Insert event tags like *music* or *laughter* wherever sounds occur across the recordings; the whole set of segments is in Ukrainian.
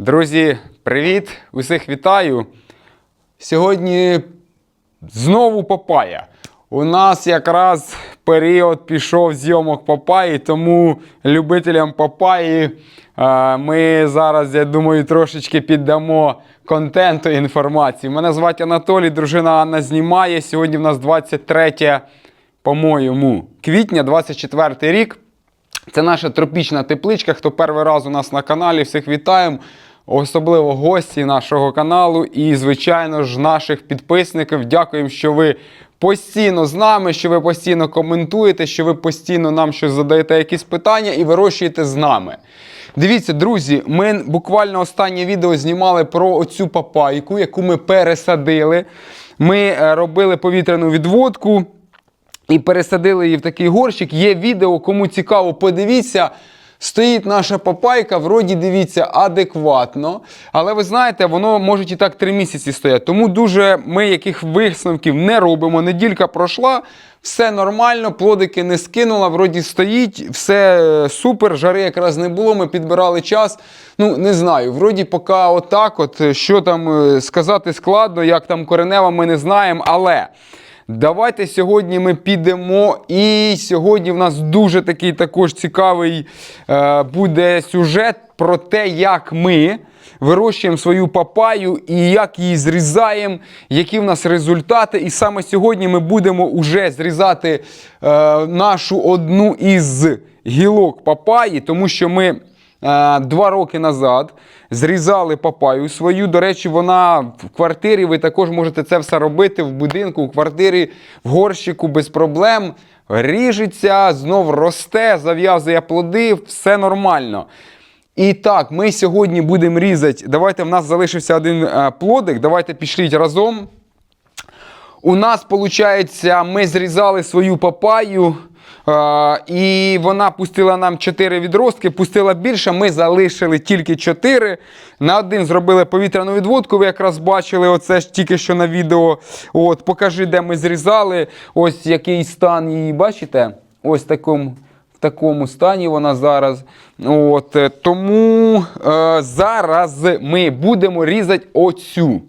Друзі, привіт! Усіх вітаю! Сьогодні знову папая. У нас якраз період пішов зйомок папаї, тому любителям папаї е, ми зараз, я думаю, трошечки піддамо контенту інформації. Мене звати Анатолій, дружина Анна знімає. Сьогодні в нас 23, по-моєму, квітня, 24 рік. Це наша тропічна тепличка. Хто перший раз у нас на каналі, всіх вітаємо. Особливо гості нашого каналу і, звичайно ж, наших підписників. Дякуємо, що ви постійно з нами, що ви постійно коментуєте, що ви постійно нам щось задаєте якісь питання і вирощуєте з нами. Дивіться, друзі, ми буквально останнє відео знімали про оцю папайку, яку ми пересадили. Ми е, робили повітряну відводку і пересадили її в такий горщик. Є відео, кому цікаво, подивіться. Стоїть наша папайка, вроді дивіться, адекватно. Але ви знаєте, воно може і так три місяці стояти. Тому дуже ми яких висновків не робимо. Неділька пройшла, все нормально, плодики не скинула, вроді стоїть, все е, супер, жари якраз не було. Ми підбирали час. Ну, не знаю, вроді поки отак, от що там е, сказати складно, як там коренева, ми не знаємо. Але. Давайте сьогодні ми підемо. І сьогодні в нас дуже такий також цікавий е, буде сюжет про те, як ми вирощуємо свою папаю і як її зрізаємо, які в нас результати. І саме сьогодні ми будемо уже зрізати е, нашу одну із гілок папаї, тому що ми. Е, Два роки назад зрізали папаю свою. До речі, вона в квартирі. Ви також можете це все робити в будинку, в квартирі, в горщику без проблем. Ріжеться, знов росте, зав'язує плоди, все нормально. І так, ми сьогодні будемо різати. Давайте в нас залишився один е, плодик. Давайте пішліть разом. У нас, виходить, ми зрізали свою папаю, і вона пустила нам 4 відростки, пустила більше, ми залишили тільки 4. На один зробили повітряну відводку, ви якраз бачили оце ж тільки що на відео. От, покажи, де ми зрізали. Ось який стан її, бачите? Ось такому. В такому стані вона зараз. От, е, тому е, зараз ми будемо різати оцю.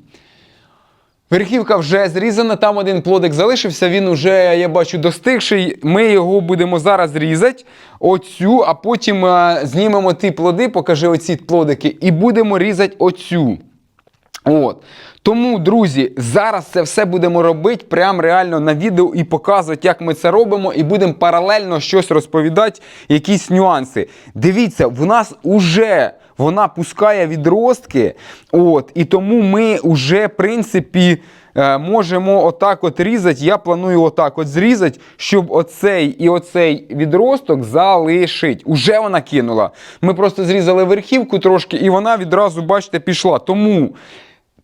Верхівка вже зрізана, там один плодик залишився, він вже, я бачу, достигший. Ми його будемо зараз різати, оцю, а потім е, знімемо ті плоди, покажи оці плодики, і будемо різати оцю. От. Тому, друзі, зараз це все будемо робити прямо реально на відео і показувати, як ми це робимо, і будемо паралельно щось розповідати, якісь нюанси. Дивіться, в нас уже вона пускає відростки, от, і тому ми вже, в принципі, е, можемо отак от різати. Я планую отак от зрізати, щоб оцей і оцей відросток залишить. Уже вона кинула. Ми просто зрізали верхівку трошки, і вона відразу, бачите, пішла. Тому.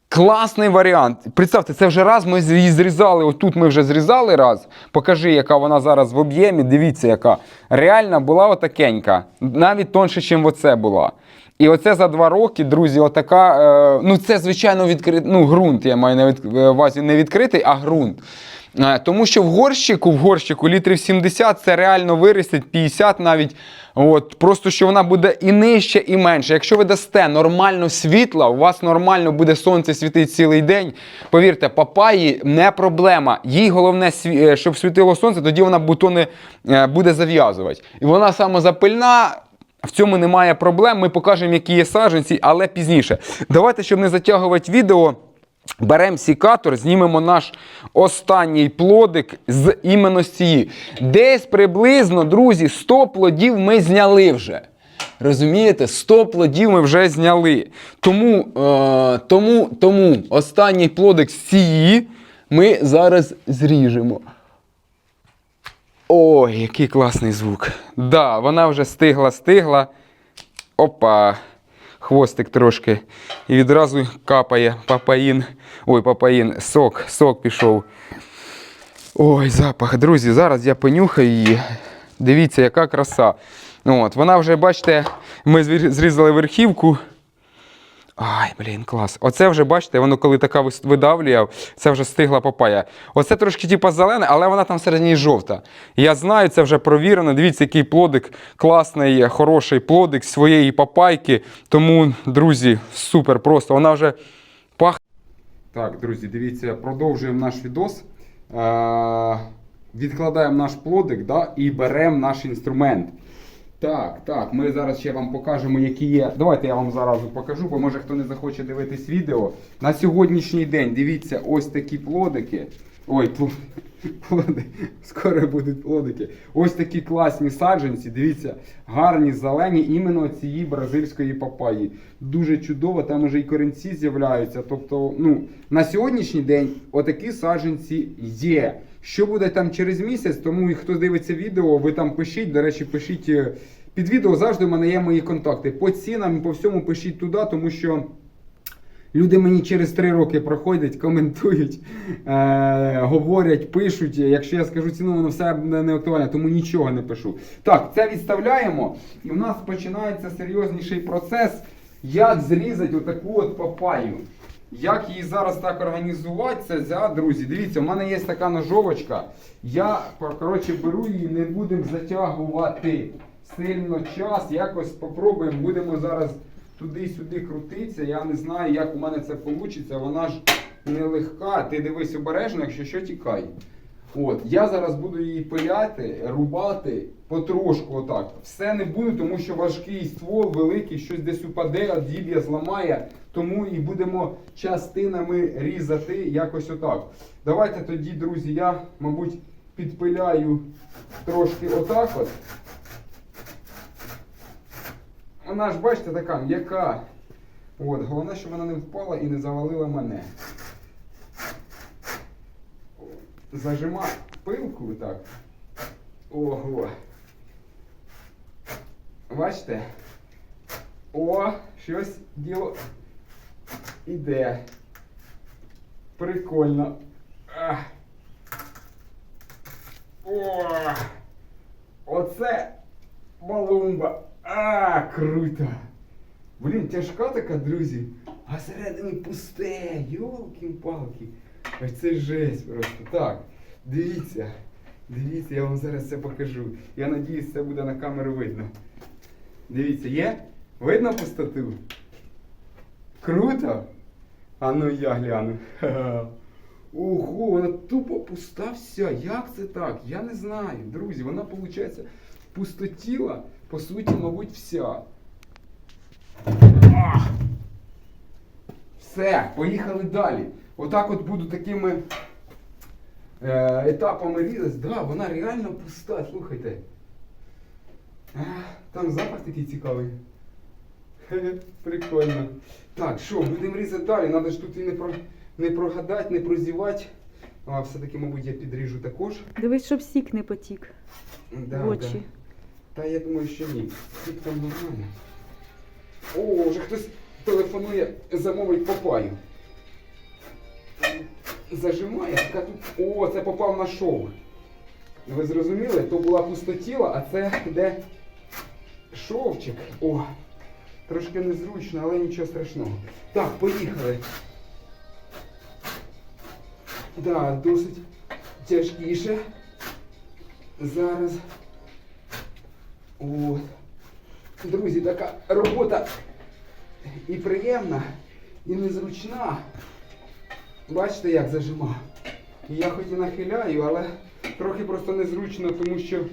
Класний варіант. Представте, це вже раз ми її зрізали. Отут ми вже зрізали раз. Покажи, яка вона зараз в об'ємі. Дивіться, яка. Реальна була отакенька. Навіть тонше, ніж оце була. І оце за два роки, друзі, отака. Е, ну, це, звичайно, відкритий. Ну, ґрунт, я маю на е, увазі не відкритий, а ґрунт. Е, Тому що в горщику, в горщику літрів 70 це реально виростить 50 навіть. От, Просто що вона буде і нижче, і менше. Якщо ви дасте нормально світла, у вас нормально буде сонце світити цілий день. Повірте, папаї не проблема. Їй головне, щоб світило сонце, тоді вона бутони буде зав'язувати. І вона самозапильна. В цьому немає проблем. Ми покажемо, які є саджанці, але пізніше. Давайте, щоб не затягувати відео. Беремо сікатор, знімемо наш останній плодик з іменно цієї. Десь приблизно, друзі, 100 плодів ми зняли вже. Розумієте, 100 плодів ми вже зняли. Тому, е, тому, тому останній плодик з цієї ми зараз зріжемо. Ой, який класний звук. Да, вона вже стигла, стигла. Опа. Хвостик трошки. І відразу капає папаїн. Ой, папаїн, сок, сок пішов. Ой, запах. Друзі, зараз я понюхаю її. Дивіться, яка краса. От, Вона вже, бачите, ми зрізали верхівку. Ай, блін, клас. Оце вже, бачите, воно коли така видавлює, це вже стигла папая. Оце трошки типу зелене, але вона там всередині жовта. Я знаю, це вже провірено. Дивіться, який плодик, класний, хороший плодик своєї папайки. Тому, друзі, супер просто. Вона вже пахне. Так, друзі, дивіться, продовжуємо наш відос. Е- відкладаємо наш плодик да, і беремо наш інструмент. Так, так, ми зараз ще вам покажемо, які є. Давайте я вам зараз покажу, бо може хто не захоче дивитись відео. На сьогоднішній день дивіться ось такі плодики. Ой, пл- *laughs* плоди, скоро будуть плодики. Ось такі класні саджанці. Дивіться, гарні, зелені, іменно цієї бразильської папаї. Дуже чудово, там уже і корінці з'являються. Тобто, ну, на сьогоднішній день отакі саджанці є. Що буде там через місяць, тому і хто дивиться відео, ви там пишіть. До речі, пишіть е, під відео завжди в мене є мої контакти. По цінам і по всьому пишіть туди, тому що. Люди мені через три роки проходять, коментують, е- говорять, пишуть. Якщо я скажу ціну, воно все не не актуальне, тому нічого не пишу. Так, це відставляємо, і в нас починається серйозніший процес, як зрізати отаку от папаю. Як її зараз так організувати, це за друзі. Дивіться, у мене є така ножовочка. Я коротше беру її, не будемо затягувати сильно час. Якось попробуємо, будемо зараз туди-сюди крутитися. Я не знаю, як у мене це вийде. Вона ж нелегка. Ти дивись обережно, якщо що тікай. От, я зараз буду її пиляти, рубати потрошку отак. Все не буду, тому що важкий ствол великий, щось десь упаде, одіб'є, зламає. Тому і будемо частинами різати якось отак. Давайте тоді, друзі, я, мабуть, підпиляю трошки отак от. Вона ж, бачите, така м'яка. От, головне, щоб вона не впала і не завалила мене. Зажима пилку так. Ого. Бачите? О, щось діло іде. Прикольно. О! Оце балумба. А, круто! Блін, тяжка така, друзі. А всередині пусте. Йолки-палки. Ось це жесть просто. Так, дивіться. Дивіться, я вам зараз це покажу. Я надіюсь, це буде на камеру видно. Дивіться, є? Видно пустоту? Круто? А ну я гляну. *laughs* Ого, вона тупо пуста вся. Як це так? Я не знаю, друзі. Вона, виходить, пустотіла, по суті, мабуть, вся. Все, поїхали далі. Отак от буду такими е, етапами різати. Да, вона реально пуста, слухайте. Там запах такий цікавий. Прикольно. Так, що, будемо різати далі. Треба ж тут і не, про, не прогадати, не прозівати. А все-таки, мабуть, я підріжу також. Дивись, щоб сік не потік Да, в очі. Да. Та я думаю, що ні. Тут там нормально. О, вже хтось телефонує, замовить папаю. Зажимає, така тут. О, це попав на шов. Ви зрозуміли? То була пустотіла, а це де шовчик. О, трошки незручно, але нічого страшного. Так, поїхали. Да, досить тяжкіше. Зараз. От. Друзі, така робота і приємна, і незручна. Бачите, як зажима. Я хоч і нахиляю, але трохи просто незручно, тому що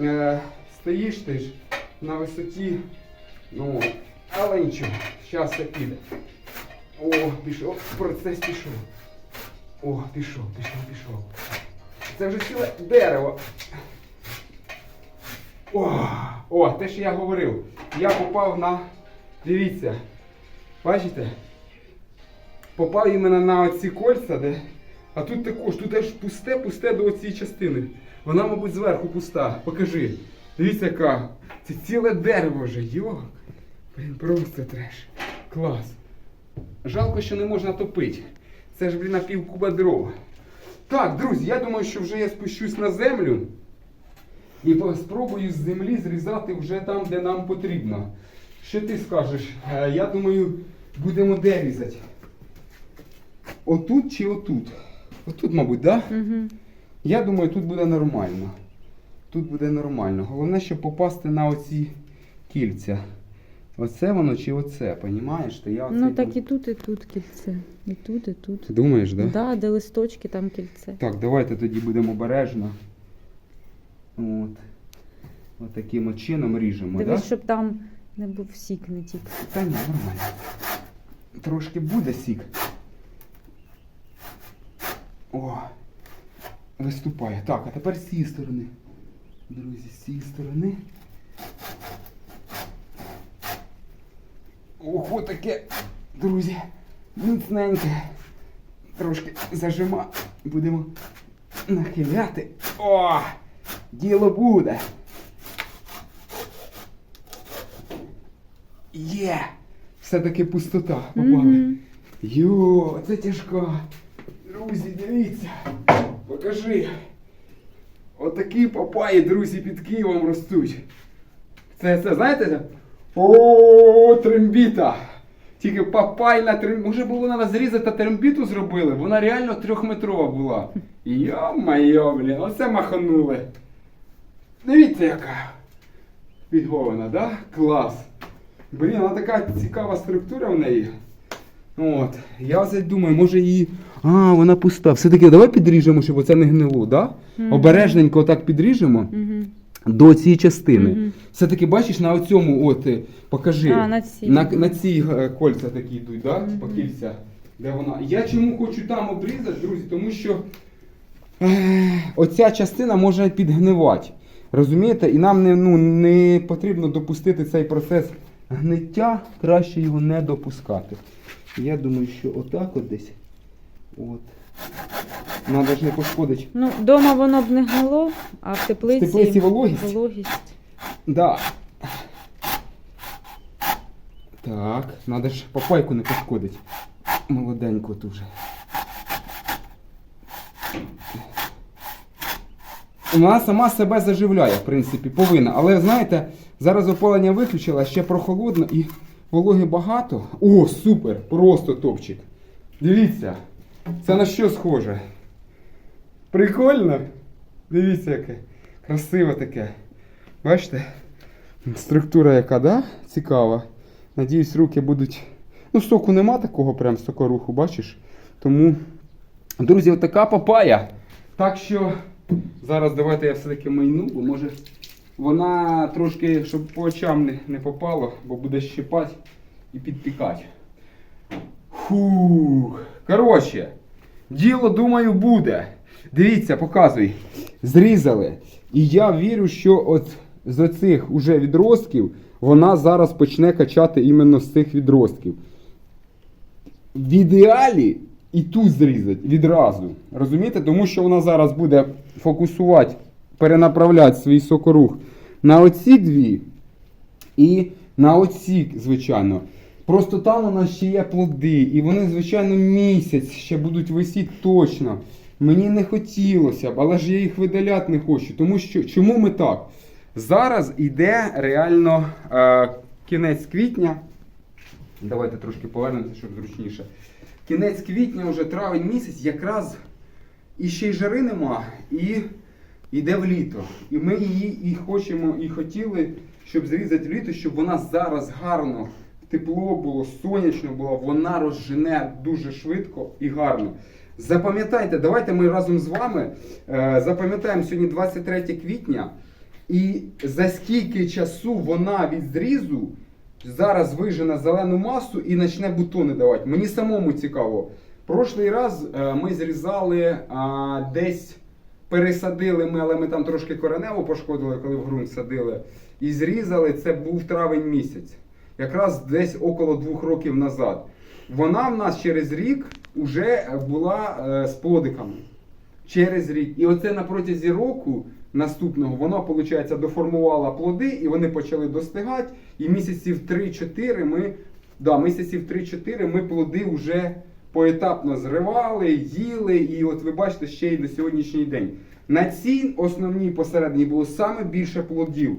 е, стоїш ти ж на висоті. Ну, але нічого, зараз все піде. О, пішов, процес пішов. О, пішов, пішов, пішов. Це вже ціле дерево. О, о, те, що я говорив. Я попав на. Дивіться. Бачите? Попав іменно на оці кольця, де. А тут також, тут аж пусте, пусте до оцієї частини. Вона, мабуть, зверху пуста. Покажи. Дивіться, яка. Це ціле дерево вже. Йо. Блін, просто треш. Клас. Жалко, що не можна топити. Це ж, блін, на пів куба дров. Так, друзі, я думаю, що вже я спущусь на землю і спробую з землі зрізати вже там, де нам потрібно. Що ти скажеш? Е, Я думаю, Будемо де різати? Отут чи отут? Отут, мабуть, так? Да? Угу. Я думаю, тут буде нормально. Тут буде нормально. Головне, щоб попасти на оці кільця. Оце воно чи оце, понімаєш? Та я оце Ну так і тут, і тут кільце. І тут, і тут. Думаєш, да? Да, де листочки, там кільце. Так, давайте тоді будемо обережно. От. От таким от чином ріжемо. Дивись, Да? щоб там не був сік не тік. Та ні, нормально. Трошки буде сік. О, виступає. Так, а тепер з цієї сторони. Друзі, з цієї сторони. Ого, таке, друзі, міцненьке. Трошки зажима. Будемо нахиляти. О! Діло буде. Є! Все-таки пустота попала. Мгм. Йо, це тяжко. Друзі, дивіться. Покажи. Отакі папаї, друзі, під Києвом ростуть. Це, це, знаєте? О, трембіта. Тільки папайна трембіта. Може було треба зрізати трембіту зробили? Вона реально трьохметрова була. Йо-майо, блін, оце маханули. Дивіться, яка. Підгована, да? Клас. Блін, вона така цікава структура в неї. От. Я оце думаю, може її. А, вона пуста. Все-таки давай підріжемо, щоб оце не гнило, да? Мгм. Обережненько отак підріжемо Мгм. до цієї частини. Мгм. Все-таки бачиш на оцьому, от, е, покажи. А, на цій. На, на ці е, кольця такі йдуть, да? Мгм. Типа кільця. Де вона? Я чому хочу там обрізати, друзі, тому що е, оця частина може підгнивати. Розумієте? І нам не, ну, не потрібно допустити цей процес гниття, краще його не допускати. Я думаю, що отак от десь. От. Надо ж не пошкодить. Ну, вдома воно б не гнило, а в теплиці, В теплиці вологість? вологість. Да. Так, надо ж папайку не пошкодить. Молоденько тут Вона сама себе заживляє, в принципі, повинна. Але знаєте, зараз опалення виключила, ще прохолодно і вологи багато. О, супер! Просто топчик. Дивіться, це на що схоже? Прикольно? Дивіться, яке. Красиве таке. Бачите? Структура яка, да? Цікава. Надіюсь, руки будуть. Ну, соку нема такого прям сокоруху, бачиш? Тому, друзі, отака папая. Так що зараз давайте я все-таки майну, бо може вона трошки, щоб по очам не, не попало, бо буде щипати і підпікати. Фух. Коротше, діло, думаю, буде. Дивіться, показуй. Зрізали. І я вірю, що от з оцих уже відростків вона зараз почне качати іменно з цих відростків. В ідеалі і тут зрізати відразу. Розумієте? Тому що вона зараз буде фокусувати, перенаправляти свій сокорух на оці дві і на оці, звичайно. Просто там у нас ще є плоди, і вони, звичайно, місяць ще будуть висіти точно. Мені не хотілося б, але ж я їх видаляти не хочу. Тому що чому ми так? Зараз йде реально е, кінець квітня. Давайте трошки повернемося, щоб зручніше. Кінець квітня, вже травень місяць, якраз і ще й жари нема, і йде в літо. І ми її і хочемо, і хотіли, щоб зрізати в літо, щоб вона зараз гарно тепло було, сонячно було, вона розжене дуже швидко і гарно. Запам'ятайте, давайте ми разом з вами е, запам'ятаємо сьогодні 23 квітня. І за скільки часу вона від зрізу зараз вижене зелену масу і почне бутони давати. Мені самому цікаво. Прошлий раз е, ми зрізали а, десь пересадили ми, але ми там трошки коренево пошкодили, коли в ґрунт садили. І зрізали, це був травень місяць. Якраз десь около двох років назад. Вона в нас через рік вже була е, з плодиками через рік. І оце на протязі року наступного воно, виходить, доформувало плоди, і вони почали достигати. І місяців 3-4 ми, да, місяців 3-4 ми плоди вже поетапно зривали, їли. І от ви бачите, ще й на сьогоднішній день. На цій основній посередній було саме більше плодів.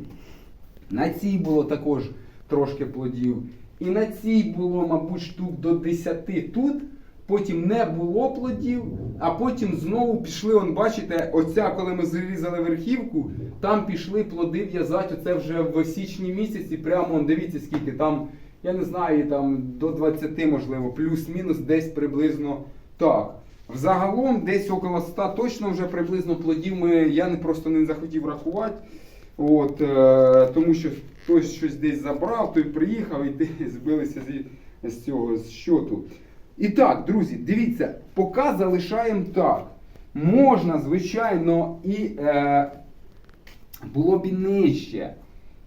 На цій було також трошки плодів. І на цій було, мабуть, штук до 10 тут. Потім не було плодів, а потім знову пішли, он бачите, оця, коли ми зрізали верхівку, там пішли плоди в'язати. Оце вже в січні місяці. Прямо он, дивіться, скільки там, я не знаю, там до 20, можливо, плюс-мінус, десь приблизно так. Взагалом десь около 100 точно вже приблизно плодів ми, я не просто не захотів рахувати. От, е, тому що хтось щось десь забрав, той приїхав і ти *laughs* збилися з, з цього з щоту. І так, друзі, дивіться, поки залишаємо так. Можна, звичайно, і е, було б і нижче.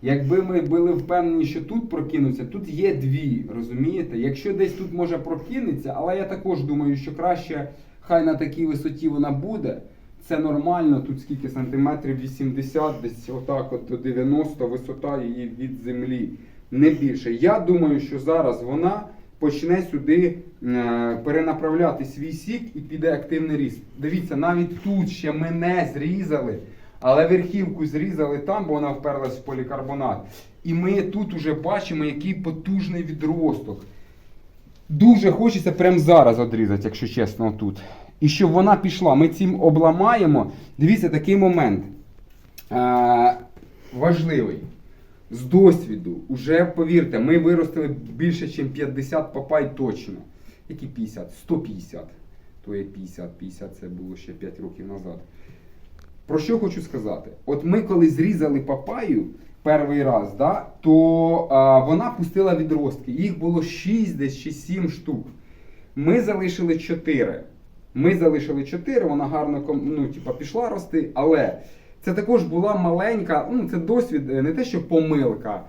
Якби ми були впевнені, що тут прокинуться, тут є дві, розумієте? Якщо десь тут може прокинеться, але я також думаю, що краще хай на такій висоті вона буде. Це нормально, тут скільки сантиметрів 80, десь отак от до 90 висота її від землі, не більше. Я думаю, що зараз вона почне сюди е, перенаправляти свій сік і піде активний ріст. Дивіться, навіть тут ще ми не зрізали, але верхівку зрізали там, бо вона вперлась в полікарбонат. І ми тут уже бачимо, який потужний відросток. Дуже хочеться прямо зараз одрізати, якщо чесно, тут. І щоб вона пішла, ми цим обламаємо. Дивіться, такий момент. Е, важливий. З досвіду, уже повірте, ми виростили більше, ніж 50 папай точно. Які 50? 150. То є 50, 50 це було ще 5 років назад. Про що хочу сказати? От ми коли зрізали папаю перший раз, да, то а, вона пустила відростки. Їх було 6 десь чи 7 штук. Ми залишили 4. Ми залишили 4, вона гарно ну, типа, пішла рости, але це також була маленька, ну це досвід, е, не те, що помилка.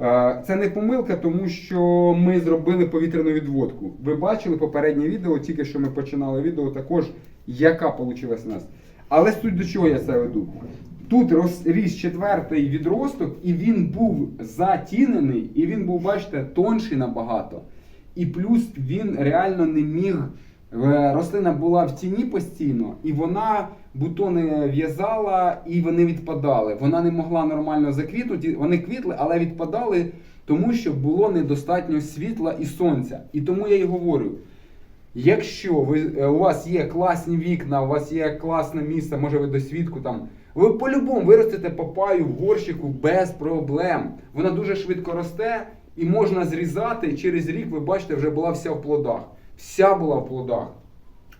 Е, Це не помилка, тому що ми зробили повітряну відводку. Ви бачили попереднє відео, тільки що ми починали відео, також яка вийшла у нас. Але суть до чого я це веду? Тут рос- ріс четвертий відросток, і він був затінений, і він був, бачите, тонший набагато. І плюс він реально не міг. Е, Рослина була в тіні постійно, і вона бутони в'язала і вони відпадали. Вона не могла нормально заквітнути. Вони квітли, але відпадали, тому що було недостатньо світла і сонця. І тому я й говорю: якщо ви, е, у вас є класні вікна, у вас є класне місце, може ви до свідку там. Ви по-любому виростете папаю в горщику без проблем. Вона дуже швидко росте і можна зрізати. Через рік, ви бачите, вже була вся в плодах. Вся була в плодах.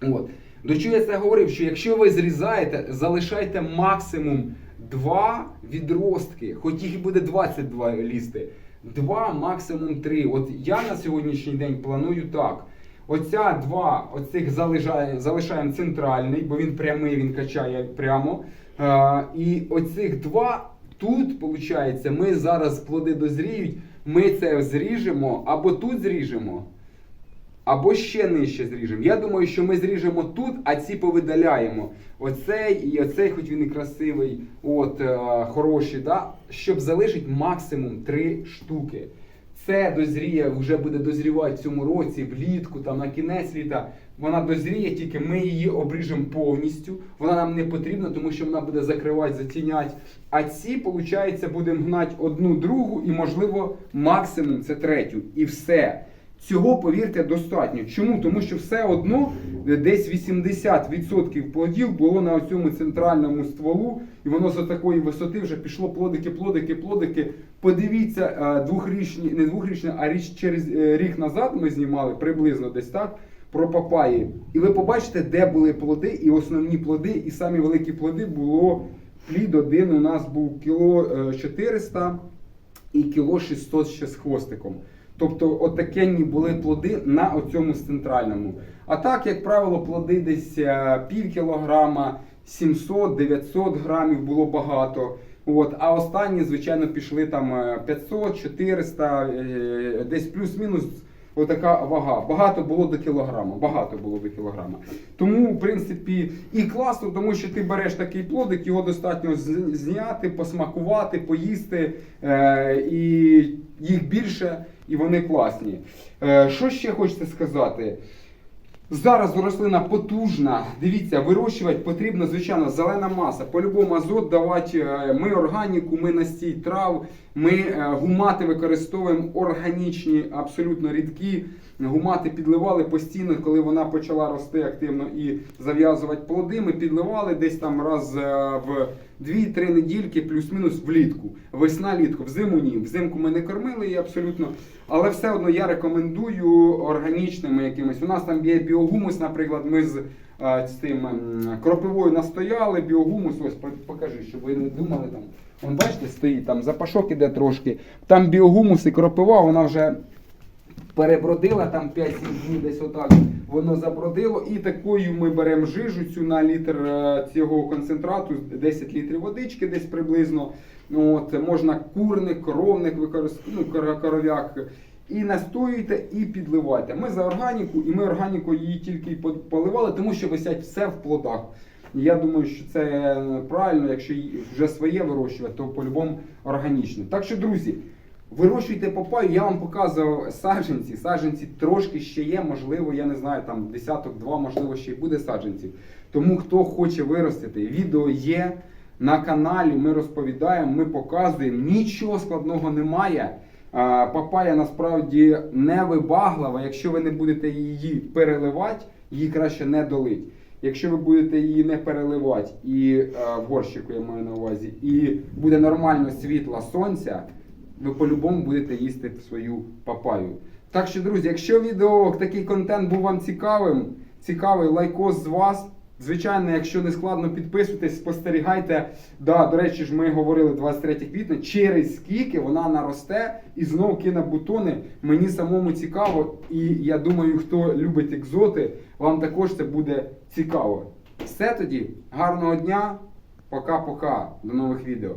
От. До чого я це говорив? Що якщо ви зрізаєте, залишайте максимум два відростки, хоч їх буде 22 лізти. Два, максимум три. От я на сьогоднішній день планую так. Оця два, оцих залишає, залишаємо центральний, бо він прямий, він качає прямо. Е, і оцих два тут, виходить, ми зараз плоди дозріють, ми це зріжемо або тут зріжемо. Або ще нижче зріжемо. Я думаю, що ми зріжемо тут, а ці повидаляємо. Оцей і оцей, хоч він і красивий, от, е, хороший, да? щоб залишити максимум три штуки. Це дозріє, вже буде дозрівати в цьому році, влітку, там на кінець літа. Вона дозріє, тільки ми її обріжемо повністю. Вона нам не потрібна, тому що вона буде закривати, затіняти. А ці, виходить, будемо гнати одну другу і, можливо, максимум це третю. І все. Цього, повірте, достатньо. Чому? Тому що все одно е, десь 80% плодів було на цьому центральному стволу, і воно з такої висоти вже пішло плодики, плодики, плодики. Подивіться, е, двохрічні, не двохрічні, а річ через е, рік назад ми знімали приблизно десь так. Про папаї. І ви побачите, де були плоди, і основні плоди, і самі великі плоди було плід один у нас був кіло е, 400 і кіло 600 ще з хвостиком. Тобто отакенні були плоди на оцьому центральному. А так, як правило, плоди десь е, пів кілограма, 700-900 грамів було багато. От, а останні, звичайно, пішли там е, 500, 400, е, десь плюс-мінус отака вага. Багато було до кілограма. Багато було до кілограма. Тому, в принципі, і класно, тому що ти береш такий плодик, його достатньо зняти, посмакувати, поїсти. Е, і їх більше, і вони класні. Е, що ще хочеться сказати? Зараз рослина потужна. Дивіться, вирощувати потрібно, звичайно, зелена маса. По-любому азот давати. е, Ми органіку, ми настій трав. Ми е, гумати використовуємо органічні, абсолютно рідкі. Гумати підливали постійно, коли вона почала рости активно і зав'язувати плоди. Ми підливали десь там раз в 2-3 недільки, плюс-мінус влітку. Весна літку, взиму ні. Взимку ми не кормили її абсолютно. Але все одно я рекомендую органічними якимись. У нас там є біогумус, наприклад, ми з, е, з тим кропивою настояли, біогумус, ось по- покажи, щоб ви не думали там. Вон бачите, стоїть там запашок іде трошки. Там біогумус і кропива, вона вже перебродила там 5-7 днів десь отак. Воно забродило. І такою ми беремо жижу цю на літр е, цього концентрату, 10 літрів водички десь приблизно. От, можна курник, коровник ну, коров'як. І настоюєте, і підливайте. Ми за органіку, і ми органіку її тільки поливали, тому що висять все в плодах. Я думаю, що це правильно, якщо вже своє вирощувати, то по-любому органічне. Так що, друзі, вирощуйте папаю, я вам показував саджанці. Саджанці трошки ще є, можливо, я не знаю, там десяток, два, можливо, ще й буде саджанців. Тому хто хоче виростити, відео є на каналі. Ми розповідаємо, ми показуємо. Нічого складного немає. Папая насправді не вибаглива. Якщо ви не будете її переливати, її краще не долить. Якщо ви будете її не переливати і е, в горщику я маю на увазі, і буде нормально світла сонця, ви по-любому будете їсти свою папаю. Так що, друзі, якщо відео такий контент був вам цікавим, цікавий лайкос з вас. Звичайно, якщо не складно, підписуйтесь, спостерігайте. Да, до речі ж, ми говорили 23 квітня, через скільки вона наросте і знову кине бутони. Мені самому цікаво, і я думаю, хто любить екзоти, вам також це буде цікаво. Все тоді, гарного дня, пока-пока, до нових відео.